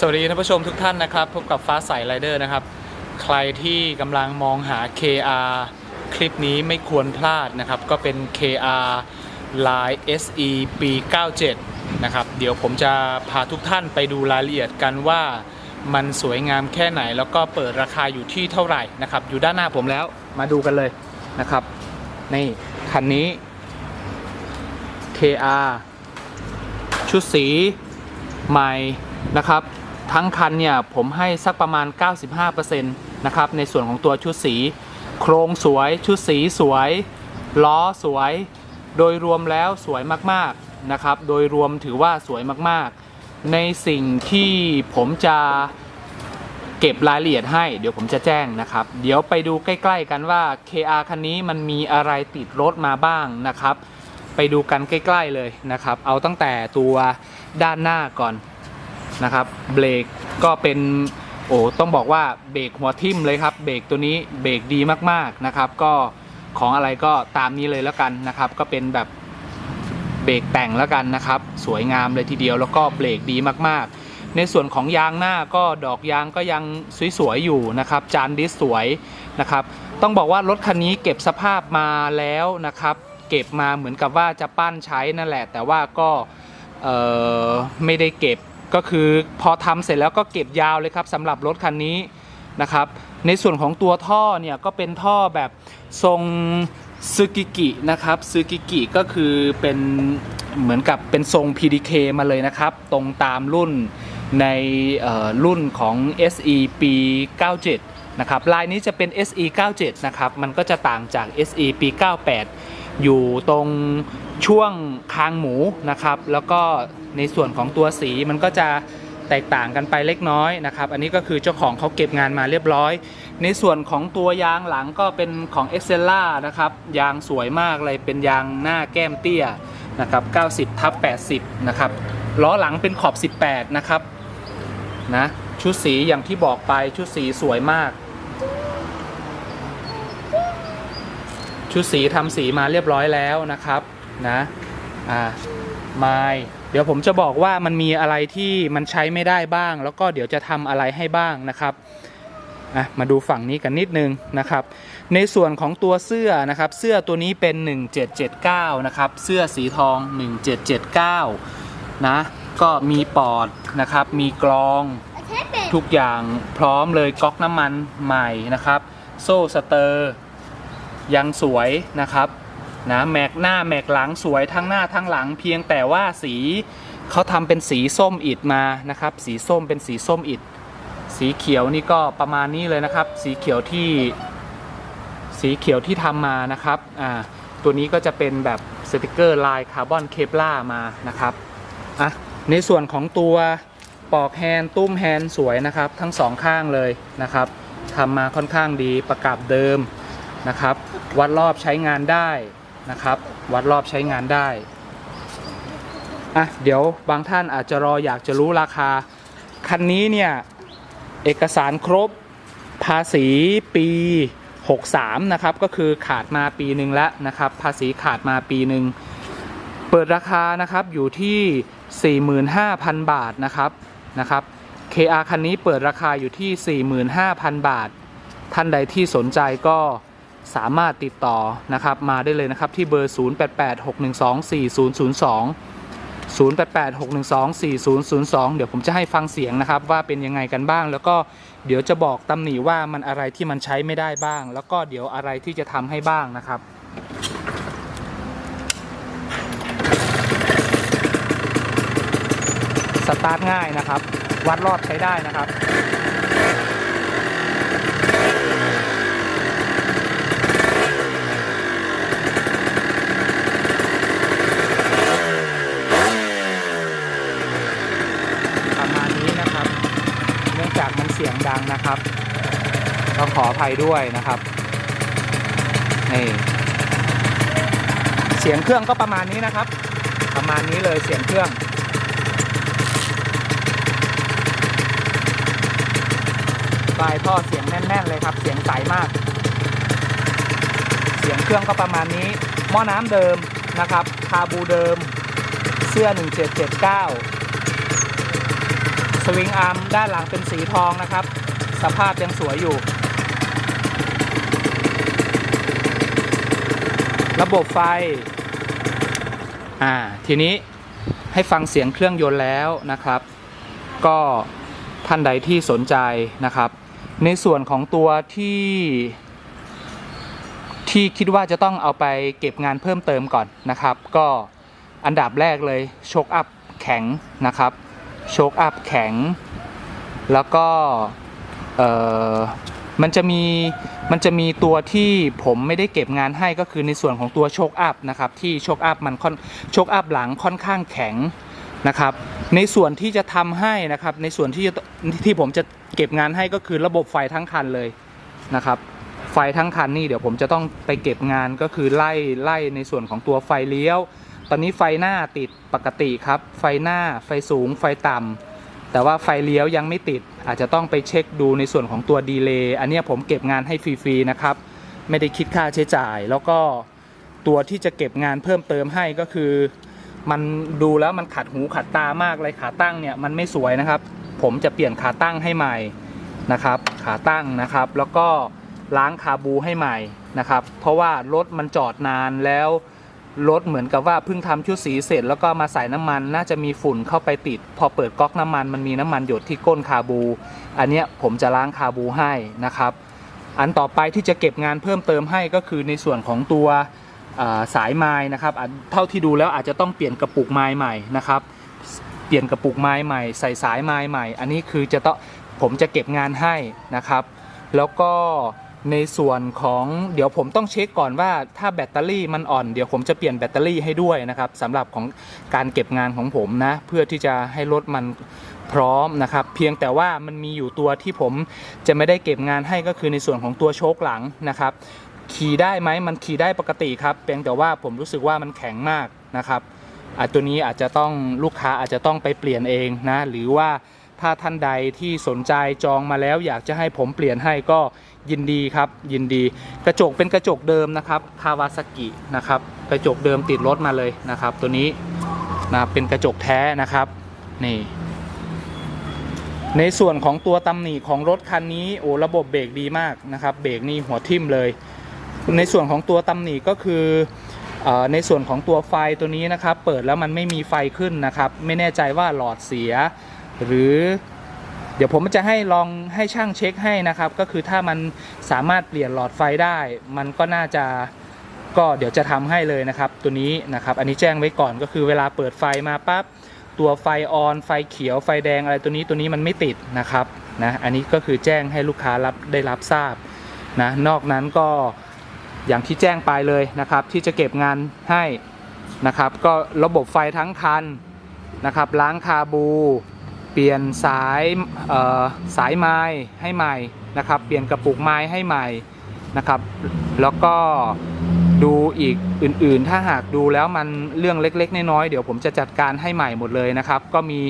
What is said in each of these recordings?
สวัสดีท่านผู้ชมทุกท่านนะครับพบกับฟ้าใสไรเดอร์นะครับ ใครที่กำลังมองหา KR คลิปนี้ไม่ควรพลาดนะครับ ก็เป็น KR Line SE ปี 97 นะครับ เดี๋ยวผมจะพาทุกท่านไปดูรายละเอียดกันว่ามันสวยงามแค่ไหน แล้วก็เปิดราคาอยู่ที่เท่าไหร่นะครับ อยู่ด้านหน้าผมแล้วมาดูกันเลยนะครับนี่คันนี้ KR ชุดสีใหม่นะครับ ทั้งคันเนี่ยผมให้สักประมาณ 95%นะครับในส่วนของตัวชุดสี โครงสวยชุดสีสวย ล้อสวย โดยรวมแล้วสวยมากๆนะครับโดยรวมถือว่าสวยมากๆ ในสิ่งที่ผมจะเก็บรายละเอียดให้เดี๋ยวผมจะแจ้งนะครับ เดี๋ยวไปดูใกล้ ๆ กันว่า KR คันนี้มันมีอะไรติดรถมาบ้างนะครับ ไปดูกันใกล้ ๆเลยนะครับ เอาตั้งแต่ตัวด้านหน้าก่อน นะครับเบรกก็เป็นโอ้ต้องบอกว่าเบรกหัวทิ่มเลยครับเบรกตัวนี้เบรกดีมากๆนะครับ ก็ของอะไรก็ตามนี้เลยแล้วกันนะครับ ก็เป็นแบบเบรกแต่งแล้วกันนะครับ สวยงามเลยทีเดียวแล้วก็เบรกดีมากๆ ในส่วนของยางหน้าก็ดอกยางก็ยังสวยๆอยู่นะครับ จานดิสสวยนะครับ ต้องบอกว่ารถคันนี้เก็บสภาพมาแล้วนะครับ เก็บมาเหมือนกับว่าจะปั้นใช้นั่นแหละ แต่ว่าก็เอ่อไม่ได้เก็บ ก็คือพอทำเสร็จแล้วก็เก็บยาวเลยครับสำหรับรถคันนี้นะครับ ในส่วนของตัวท่อเนี่ยก็เป็นท่อแบบทรงซึกิกินะครับซึกิกิก็คือเป็นเหมือนกับเป็นทรง PDK มาเลยนะครับ ตรงตามรุ่นในรุ่นของ SE ปี 97 นะครับ ลายนี้จะเป็น SE 97 นะครับ มันก็จะต่างจาก SE ปี 98 อยู่ตรงช่วงคางหมูนะครับ แล้วก็ ในส่วนของตัวสีมันก็จะแตกต่างกันไปเล็กน้อยนะครับ อันนี้ก็คือเจ้าของเขาเก็บงานมาเรียบร้อย ในส่วนของตัวยางหลังก็เป็นของ e x c e l l a นะครับ ยางสวยมากเลยเป็นยางหน้าแก้มเตี้ยนะครับ 90ทับ80 นะครับ ล้อหลังเป็นขอบ 18 นะครับ นะ ชุดสีอย่างที่บอกไปชุดสีสวยมาก ชุดสีทำสีมาเรียบร้อยแล้วนะครับ นะ อ่าไม้ เดี๋ยวผมจะบอกว่ามันมีอะไรที่มันใช้ไม่ได้บ้าง แล้วก็เดี๋ยวจะทำอะไรให้บ้างนะครับอะมาดูฝั่งนี้กันนิดนึงนะครับ ในส่วนของตัวเสื้อนะครับ เสื้อตัวนี้เป็น 1779 นะครับ เสื้อสีทอง 1779 นะ ก็มีปอดนะครับ มีกรองทุกอย่างพร้อมเลยก๊อกน้ำมันใหม่นะครับ โซ่สเตอร์ ยังสวยนะครับ นะแม็กหน้าแม็กหลังสวยทั้งหน้าทั้งหลังเพียงแต่ว่าสีเขาทำเป็นสีส้มอิดมานะครับ สีส้มเป็นสีส้มอิดสีเขียวนี่ก็ประมาณนี้เลยนะครับ สีเขียวที่สีเขียวที่ทำมานะครับอ่าตัวนี้ก็จะเป็นแบบสติกเกอร์ลายคาร์บอนเคปล่ามานะครับอะในส่วนของตัวปอกแฮนตุ้มแฮนสวยนะครับ ทั้งสองข้างเลยนะครับทำมาค่อนข้างดีประกับเดิมนะครับ วัดรอบใช้งานได้ นะครับ วัดรอบใช้งานได้อะเดี๋ยวบางท่านอาจจะรออยากจะรู้ราคา คันนี้เนี่ย เอกสารครบภาษีปี 63 นะครับ ก็คือขาดมาปีหนึ่งแล้วนะครับ ภาษีขาดมาปีหนึ่งเปิดราคานะครับอยู่ที่ 45,000 บาทนะครับนะครับ KR คันนี้เปิดราคาอยู่ที่ 45,000 บาท ท่านใดที่สนใจก็ สามารถติดต่อนะครับมาได้เลยนะครับที่เบอร์ 0886124002 0886124002 เดี๋ยวผมจะให้ฟังเสียงนะครับว่าเป็นยังไงกันบ้าง แล้วก็เดี๋ยวจะบอกตำหนิว่ามันอะไรที่มันใช้ไม่ได้บ้าง แล้วก็เดี๋ยวอะไรที่จะทำให้บ้างนะครับสตาร์ทง่ายนะครับ วัดรอบใช้ได้นะครับ ประมาณนี้นะครับ เนื่องจากมันเสีย งดังนะครับก็ขออภัยด้วยนะครับนี่เสียงเครื่องก็ประมาณนี้นะครับ ประมาณนี้เลยเสียงเครื่องปลายท่อเสียงแน่น ๆ เลยครับ เสียงใสมาก เสียงเครื่องก็ประมาณนี้หม้อน้ำเดิมนะครับคาบูเดิม เสื้อ 1779 สวิงอาร์มด้านหลังเป็นสีทองนะครับ สภาพยังสวยอยู่ ระบบไฟ อ่า ทีนี้ให้ฟังเสียงเครื่องยนต์แล้วนะครับ ก็ท่านใดที่สนใจนะครับ ในส่วนของตัวที่ ที่คิดว่าจะต้องเอาไปเก็บงานเพิ่มเติมก่อนนะครับ ก็อันดับแรกเลยโชคอัพแข็งนะครับ โชคอัพแข็ง แล้วก็เอ่อมันจะมีมันจะมีตัวที่ผมไม่ได้เก็บงานให้ก็คือในส่วนของตัวโชคอัพนะครับที่โชคอัพมันค่อนโชคอัพหลังค่อนข้างแข็งนะครับ ในส่วนที่จะทำให้นะครับ ในส่วนที่จะที่ผมจะเก็บงานให้ก็คือระบบไฟทั้งคันเลยนะครับ ไฟทั้งคันนี่เดี๋ยวผมจะต้องไปเก็บงานก็คือไล่ไล่ในส่วนของตัวไฟเลี้ยว ตอนนี้ไฟหน้าติดปกติครับ ไฟหน้าไฟสูง ไฟต่ำแต่ว่าไฟเลี้ยวยังไม่ติด อาจจะต้องไปเช็คดูในส่วนของตัวดีเลย์อันนี้ผมเก็บงานให้ฟรีๆนะครับ ไม่ได้คิดค่าใช้จ่าย แล้วก็ตัวที่จะเก็บงานเพิ่มเติมให้ก็คือ มันดูแล้วมันขัดหูขัดตามากเลยขาตั้งเนี่ยมันไม่สวยนะครับ ผมจะเปลี่ยนขาตั้งให้ใหม่นะครับ ขาตั้งนะครับ แล้วก็ล้างคาบูให้ใหม่นะครับ เพราะว่ารถมันจอดนานแล้ว รถเหมือนกับว่าเพิ่งทำชุดสีเสร็จ แล้วก็มาใส่น้ำมัน น่าจะมีฝุ่นเข้าไปติด พอเปิดก๊อกน้ำมันมันมีน้ำมันหยดที่ก้นคาบู อันเนี้ยผมจะล้างคาบูให้นะครับ อันต่อไปที่จะเก็บงานเพิ่มเติมให้ก็คือในส่วนของตัวสายไม้นะครับเท่าที่ดูแล้วอาจจะต้องเปลี่ยนกระปุกไม้ใหม่นะครับ เปลี่ยนกระปุกไม้ใหม่ ใส่สายไม้ใหม่ อันนี้คือจะต้องผมจะเก็บงานให้นะครับ แล้วก็ ในส่วนของเดี๋ยวผมต้องเช็คก่อนว่าถ้าแบตเตอรี่มันอ่อนเดี๋ยวผมจะเปลี่ยนแบตเตอรี่ให้ด้วยนะครับสำหรับของการเก็บงานของผมนะ เพื่อที่จะให้รถมันพร้อมนะครับ เพียงแต่ว่ามันมีอยู่ตัวที่ผมจะไม่ได้เก็บงานให้ก็คือในส่วนของตัวโชคหลังนะครับ ขี่ได้ไหมมันขี่ได้ปกติครับเพียงแต่ว่าผมรู้สึกว่ามันแข็งมากนะครับอะตัวนี้อาจจะต้องลูกค้าอาจจะต้องไปเปลี่ยนเองนะหรือว่าถ้าท่านใดที่สนใจจองมาแล้วอยากจะให้ผมเปลี่ยนให้ก็ ยินดีครับยินดี กระจกเป็นกระจกเดิมนะครับคาวาซากินะครับกระจกเดิมติดรถมาเลยนะครับ ตัวนี้นะเป็นกระจกแท้นะครับนี่ในส่วนของตัวตำหนิของรถคันนี้โอ้ระบบเบรกดีมากนะครับเบรกนี่หัวทิ่มเลย ในส่วนของตัวตำหนิก็คือออในส่วนของตัวไฟตัวนี้นะครับ เปิดแล้วมันไม่มีไฟขึ้นนะครับ ไม่แน่ใจว่าหลอดเสีย หรือ เดี๋ยวผมจะให้ลองให้ช่างเช็คให้นะครับ ก็คือถ้ามันสามารถเปลี่ยนหลอดไฟได้ มันก็น่าจะก็เดี๋ยวจะทำให้เลยนะครับ ตัวนี้นะครับ อันนี้แจ้งไว้ก่อนก็คือเวลาเปิดไฟมาปั๊บตัวไฟออน ไฟเขียวไฟแดงอะไรตัวนี้ตัวนี้มันไม่ติดนะครับนะอันนี้ก็คือแจ้งให้ลูกค้ารับได้รับทราบนะนอกนั้นก็อย่างที่แจ้งไปเลยนะครับ ที่จะเก็บงานให้นะครับ ก็ระบบไฟทั้งคันนะครับ ล้างคาบู เปลี่ยนสายสายไม้ให้ใหม่นะครับ เปลี่ยนกระปุกไม้ให้ใหม่นะครับ แล้วก็ดูอีกอื่นๆ ถ้าหากดูแล้วมันเรื่องเล็กๆ น้อยๆ เดี๋ยวผมจะจัดการให้ใหม่หมดเลยนะครับ ก็มี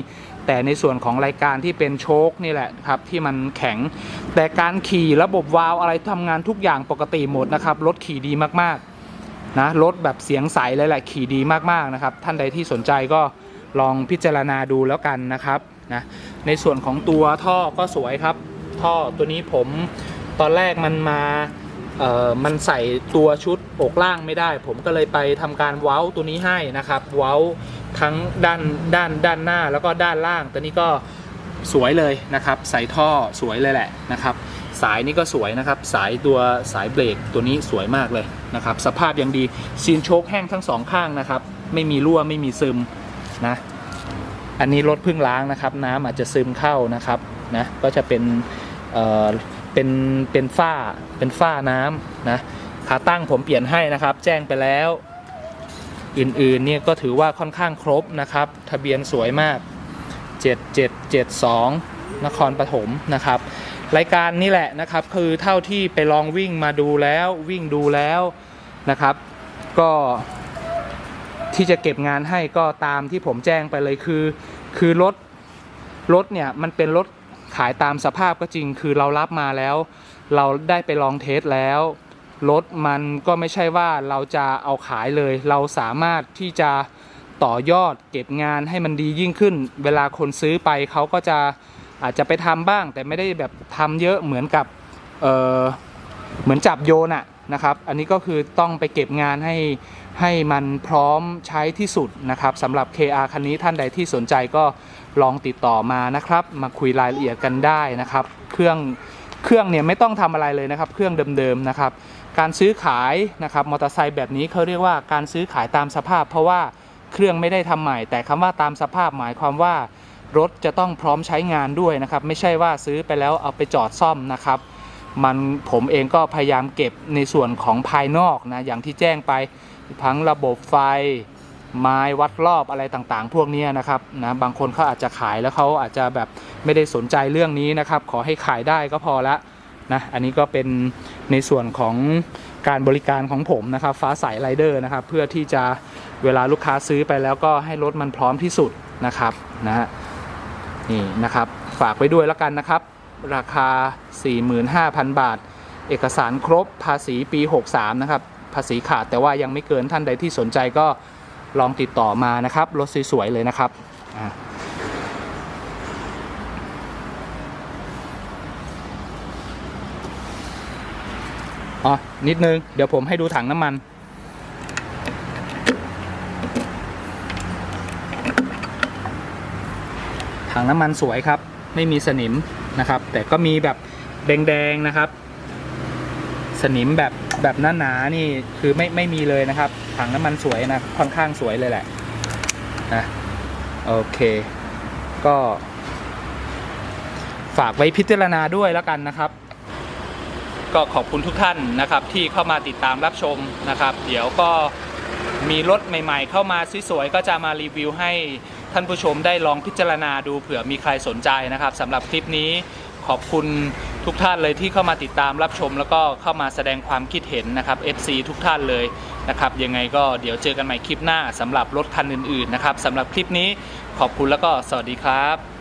แต่ในส่วนของรายการที่เป็นโชคนี่แหละครับที่มันแข็ง แต่การขี่ระบบวาล์วอะไรทำงานทุกอย่างปกติหมดนะครับ รถขี่ดีมากๆนะรถแบบเสียงใสเลยแหละขี่ดีมากๆนะครับ ท่านใดที่สนใจก็ ลองพิจารณาดูแล้วกันนะครับนะในส่วนของตัวท่อก็สวยครับ ท่อตัวนี้ผมตอนแรกมันมาเอ่อมันใส่ตัวชุดอกล่างไม่ได้ ผมก็เลยไปทำการเว้าตัวนี้ให้นะครับ เว้าทั้งด้านด้านด้านหน้าแล้วก็ด้านล่างตัวนี้ก็สวยเลยนะครับ ใส่ท่อสวยเลยแหละนะครับ สายนี้ก็สวยนะครับ สายตัวสายเบรกตัวนี้สวยมากเลยนะครับ สภาพยังดีซีนโชคแห้งทั้งสองข้างนะครับ ไม่มีรั่วไม่มีซึม นะ อันนี้รถเพึ่งล้างนะครับ น้ำอาจจะซึมเข้านะครับนะก็จะเป็นเอ่อเป็นเป็นฝ้าเป็นฝ้าน้ำนะขาตั้งผมเปลี่ยนให้นะครับ แจ้งไปแล้ว อื่นๆเนี่ยก็ถือว่าค่อนข้างครบนะครับ ทะเบียนสวยมาก 7772 นครปฐมนะครับรายการนี่แหละนะครับคือเท่าที่ไปลองวิ่งมาดูแล้ววิ่งดูแล้วนะครับ ก็ ที่จะเก็บงานให้ก็ตามที่ผมแจ้งไปเลยคือ คือรถรถเนี่ยมันเป็นรถขายตามสภาพก็จริง คือเรารับมาแล้ว เราได้ไปลองเทสแล้วรถมันก็ไม่ใช่ว่าเราจะเอาขายเลย เราสามารถที่จะต่อยอดเก็บงานให้มันดียิ่งขึ้น เวลาคนซื้อไปเขาก็จะอาจจะไปทำบ้าง แต่ไม่ได้แบบทำเยอะเหมือนกับเออเหมือนจับโยนอะนะครับ อันนี้ก็คือต้องไปเก็บงานให้ ให้มันพร้อมใช้ที่สุดนะครับสำหรับ KR คันนี้ท่านใดที่สนใจก็ลองติดต่อมานะครับ มาคุยรายละเอียดกันได้นะครับ เครื่องเครื่องเนี่ยไม่ต้องทำอะไรเลยนะครับ เครื่องเดิมๆนะครับ การซื้อขายนะครับมอเตอร์ไซค์แบบนี้เขาเรียกว่าการซื้อขายตามสภาพ เพราะว่าเครื่องไม่ได้ทำใหม่ แต่คำว่าตามสภาพหมายความว่ารถจะต้องพร้อมใช้งานด้วยนะครับ ไม่ใช่ว่าซื้อไปแล้วเอาไปจอดซ่อมนะครับมันผมเองก็พยายามเก็บในส่วนของภายนอกนะอย่างที่แจ้งไป ทั้งระบบไฟ ไม้วัดรอบอะไรต่างๆ พวกนี้นะครับนะบางคนเขาอาจจะขายแล้วเขาอาจจะแบบไม่ได้สนใจเรื่องนี้นะครับ ขอให้ขายได้ก็พอละนะอันนี้ก็เป็นในส่วนของการบริการของผมนะครับ ฟ้าใสไรเดอร์นะครับ เพื่อที่จะเวลาลูกค้าซื้อไปแล้วก็ให้รถมันพร้อมที่สุดนะครับนะฮะนี่นะครับฝากไว้ด้วยแล้วกันนะครับ ราคา 45,000 บาท เอกสารครบภาษีปี 63 นะครับ ภาษีขาด แต่ว่ายังไม่เกินท่านใดที่สนใจก็ลองติดต่อมานะครับรถสวยๆเลยนะครับอ่อนิดนึง เดี๋ยวผมให้ดูถังน้ำมันถังน้ำมันสวยครับ ไม่มีสนิมนะครับ แต่ก็มีแบบแดงๆนะครับ สนิมแบบ แบบหนาๆนี่คือไม่ไม่มีเลยนะครับ ถังน้ำมันสวยนะค่อนข้างสวยเลยแหละนะโอเค ก็ ฝากไว้พิจารณาด้วยแล้วกันนะครับ ก็ขอบคุณทุกท่านนะครับ ที่เข้ามาติดตามรับชมนะครับ เดี๋ยวก็มีรถใหม่ ๆ เข้ามาสวยๆก็จะมารีวิวให้ท่านผู้ชมได้ลองพิจารณาดูเผื่อมีใครสนใจนะครับสำหรับคลิปนี้ขอบคุณ ทุกท่านเลยที่เข้ามาติดตามรับชม แล้วก็เข้ามาแสดงความคิดเห็นนะครับ FC ทุกท่านเลยนะครับยังไงก็เดี๋ยวเจอกันใหม่คลิปหน้าสำหรับรถคันอื่นๆนะครับสำหรับคลิปนี้ขอบคุณแล้วก็สวัสดีครับ